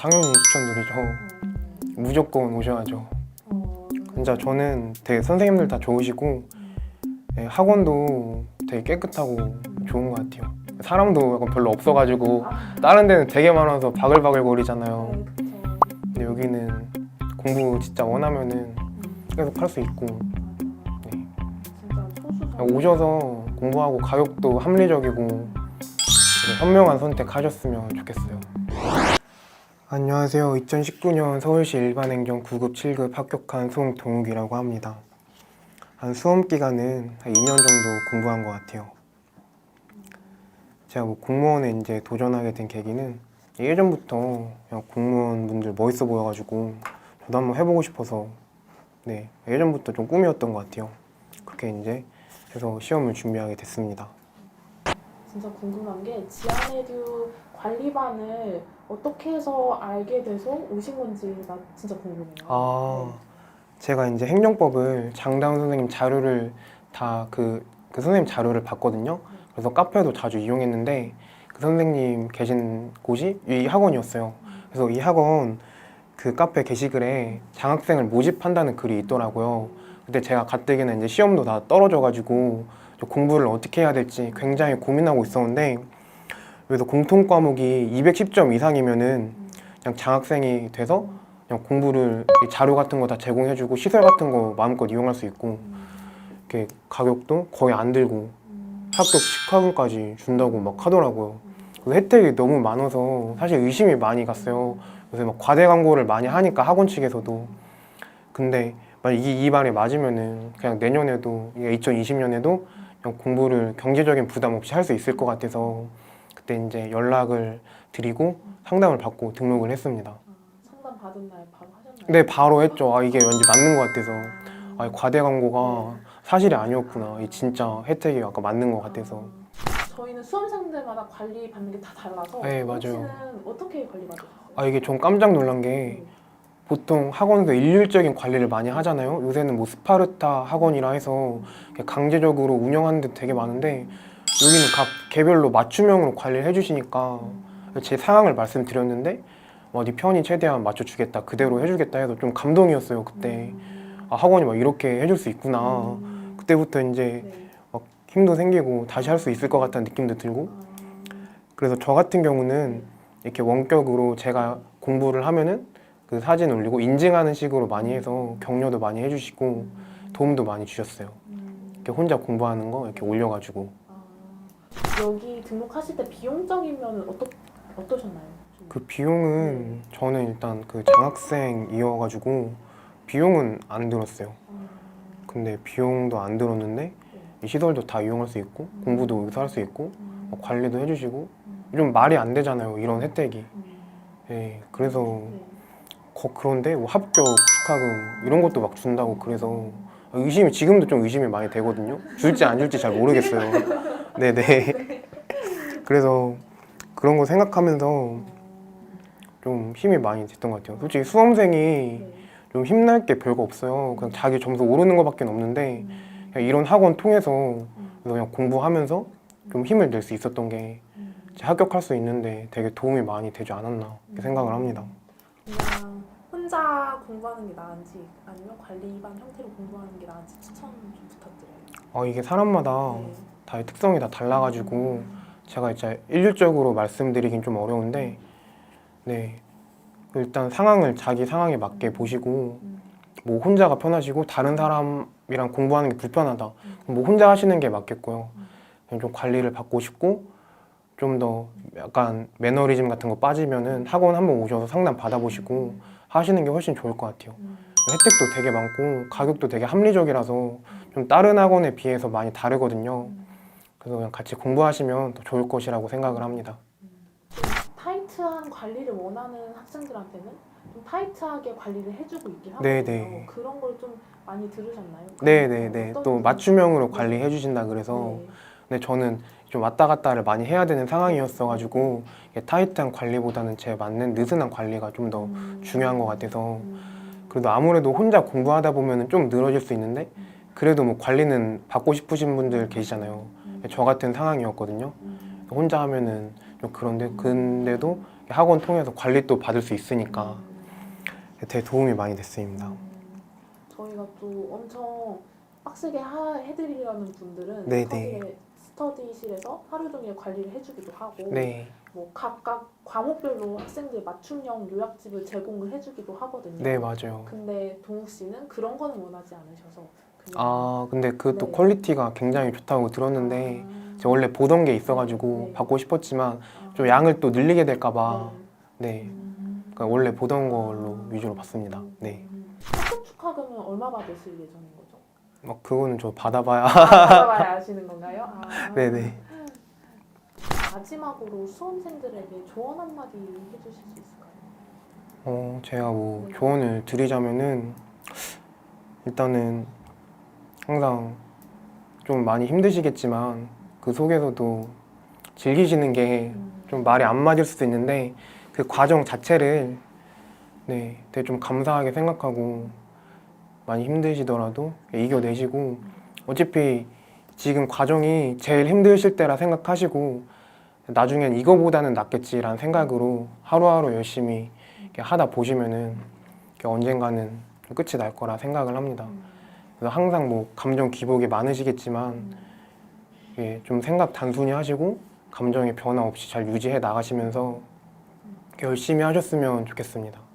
당연히 추천드리죠. 무조건 오셔야죠. 어, 진짜 저는 되게 선생님들 다 좋으시고 네, 학원도 되게 깨끗하고 좋은 것 같아요. 사람도 약간 별로 없어가지고 아, 다른 데는 되게 많아서 바글바글 거리잖아요. 네. 근데 여기는 공부 진짜 원하면은 계속 할 수 있고 네. 오셔서 공부하고 가격도 합리적이고 그래서 현명한 선택하셨으면 좋겠어요. 안녕하세요. 2019년 서울시 일반행정 9급 7급 합격한 송동욱이라고 합니다. 한 수험 기간은 한 2년 정도 공부한 것 같아요. 제가 뭐 공무원에 이제 도전하게 된 계기는 예전부터 그냥 공무원분들 멋있어 보여가지고 저도 한번 해보고 싶어서 네 예전부터 좀 꿈이었던 것 같아요. 그렇게 이제 해서 시험을 준비하게 됐습니다. 진짜 궁금한 게 지안에듀 관리반을 어떻게 해서 알게 돼서 오신 건지가 진짜 궁금해요. 아 제가 이제 행정법을 장다운 선생님 자료를 다그 그 선생님 자료를 봤거든요. 그래서 카페도 자주 이용했는데 그 선생님 계신 곳이 이 학원이었어요. 그래서 이 학원 그 카페 게시글에 장학생을 모집한다는 글이 있더라고요. 그때 제가 가뜩이나 이제 시험도 다 떨어져가지고 저 공부를 어떻게 해야 될지 굉장히 고민하고 있었는데 그래서 공통 과목이 210점 이상이면은 그냥 장학생이 돼서 그냥 공부를 이 자료 같은 거 다 제공해주고 시설 같은 거 마음껏 이용할 수 있고 이렇게 가격도 거의 안 들고 학교 직학금까지 준다고 막 하더라고요. 그 혜택이 너무 많아서 사실 의심이 많이 갔어요. 그래서 막 과대 광고를 많이 하니까 학원 측에서도 근데 만약 이, 이 말이 맞으면은 그냥 내년에도 2020년에도 그냥 공부를 경제적인 부담 없이 할 수 있을 것 같아서 그때 이제 연락을 드리고 상담을 받고 등록을 했습니다. 아, 상담 받은 날 바로 하셨나요? 네, 바로 했죠. 아, 이게 왠지 맞는 것 같아서. 아, 과대 광고가 사실이 아니었구나. 이 진짜 혜택이 아까 맞는 것 같아서. 아, 저희는 수험생들마다 관리 받는 게 다 달라서 네, 맞아요. 어떻게 관리 받으셨어요? 아, 이게 좀 깜짝 놀란 게 보통 학원에서 일률적인 관리를 많이 하잖아요. 요새는 뭐 스파르타 학원이라 해서 강제적으로 운영하는 데 되게 많은데 여기는 각 개별로 맞춤형으로 관리를 해주시니까 제 상황을 말씀드렸는데 어디 편히 최대한 맞춰주겠다 그대로 해주겠다 해서 좀 감동이었어요 그때 아, 학원이 막 이렇게 해줄 수 있구나 그때부터 이제 네. 힘도 생기고 다시 할 수 있을 것 같다는 느낌도 들고 그래서 저 같은 경우는 이렇게 원격으로 제가 공부를 하면은 그 사진 올리고 인증하는 식으로 많이 해서 격려도 많이 해주시고 도움도 많이 주셨어요. 음, 이렇게 혼자 공부하는 거 이렇게 올려가지고 아, 여기 등록하실 때 비용적인 면은 어떠, 어떠셨나요? 좀? 그 비용은 저는 일단 그 장학생이어가지고 비용은 안 들었어요. 아, 근데 비용도 안 들었는데 이 시설도 다 이용할 수 있고 공부도 여기서 할 수 있고 음, 뭐 관리도 해주시고 좀 말이 안 되잖아요 이런 혜택이. 음, 예, 그래서 네. 거, 그런데 뭐 합격 축하금 이런 것도 막 준다고 그래서 의심이 지금도 좀 의심이 많이 되거든요. 줄지 안 줄지 잘 모르겠어요. 네네. 그래서 그런 거 생각하면서 좀 힘이 많이 됐던 것 같아요. 솔직히 수험생이 네. 좀 힘날 게 별거 없어요. 그냥 자기 점수 오르는 것밖에 없는데 음, 그냥 이런 학원 통해서 음, 그냥 공부하면서 좀 힘을 낼 수 있었던 게 합격할 수 있는데 되게 도움이 많이 되지 않았나 생각을 합니다. 그냥 혼자 공부하는 게 나은지 아니면 관리반 형태로 공부하는 게 나은지 추천 좀 부탁드려요. 어, 이게 사람마다 네. 다 특성이 다 달라가지고 제가 진짜 일률적으로 말씀드리긴 좀 어려운데 네. 일단 상황을 자기 상황에 맞게 보시고 음. 뭐 혼자가 편하시고 다른 사람이랑 공부하는 게 불편하다. 그럼 뭐 혼자 하시는 게 맞겠고요. 그냥 좀 관리를 받고 싶고 좀 더 약간 매너리즘 같은 거 빠지면은 학원 한번 오셔서 상담 받아보시고 하시는 게 훨씬 좋을 것 같아요 음. 혜택도 되게 많고 가격도 되게 합리적이라서 좀 다른 학원에 비해서 많이 다르거든요. 그래서 그냥 같이 공부하시면 더 좋을 것이라고 생각을 합니다. 좀 타이트한 관리를 원하는 학생들한테는 좀 타이트하게 관리를 해주고 있긴 하거든요. 네, 네. 그런 걸 좀 많이 들으셨나요? 네네네. 또? 맞춤형으로 관리해 주신다 그래서 네. 근데 저는 좀 왔다 갔다를 많이 해야 되는 상황이었어가지고 타이트한 관리보다는 제 맞는 느슨한 관리가 좀더 음. 중요한 것 같아서 음. 그래도 아무래도 혼자 공부하다 보면 좀 늘어질 수 있는데 그래도 뭐 관리는 받고 싶으신 분들 계시잖아요. 음. 저 같은 상황이었거든요. 음. 혼자 하면은 좀 그런데 근데도 학원 통해서 관리도 받을 수 있으니까 음. 되게 도움이 많이 됐습니다. 음, 저희가 또 엄청 빡세게 하, 해드리려는 분들은 네네. 스터디, 스터디실에서 하루 종일 관리를 해주기도 하고 네, 뭐 각각 과목별로 학생들 맞춤형 요약집을 제공을 해주기도 하거든요. 네 맞아요. 근데 동욱 씨는 그런 거는 원하지 않으셔서 그냥 아 근데 그것도 네. 퀄리티가 굉장히 좋다고 들었는데 아, 제가 원래 보던 게 있어가지고 네. 받고 싶었지만 아, 좀 양을 또 늘리게 될까봐 네. 네 음. 그러니까 원래 보던 걸로 위주로 봤습니다. 네, 음. 학급 축하금은 얼마 받으실 예정인 거죠? 뭐 그거는 저 받아봐야 아, 받아봐야 아시는 건가요? 아. 네네. 마지막으로 수험생들에게 조언 한마디 해주실 수 있을까요? 어 제가 뭐 네. 조언을 드리자면은 일단은 항상 좀 많이 힘드시겠지만 그 속에서도 즐기시는 게좀 말이 안 맞을 수도 있는데 그 과정 자체를 네 되게 좀 감사하게 생각하고 많이 힘드시더라도 이겨내시고 어차피 지금 과정이 제일 힘드실 때라 생각하시고 나중엔 이거보다는 낫겠지라는 생각으로 하루하루 열심히 하다 보시면은 언젠가는 좀 끝이 날 거라 생각을 합니다. 음. 그래서 항상 뭐 감정 기복이 많으시겠지만. 예, 좀 생각 단순히 하시고 감정의 변화 없이 잘 유지해 나가시면서 열심히 하셨으면 좋겠습니다.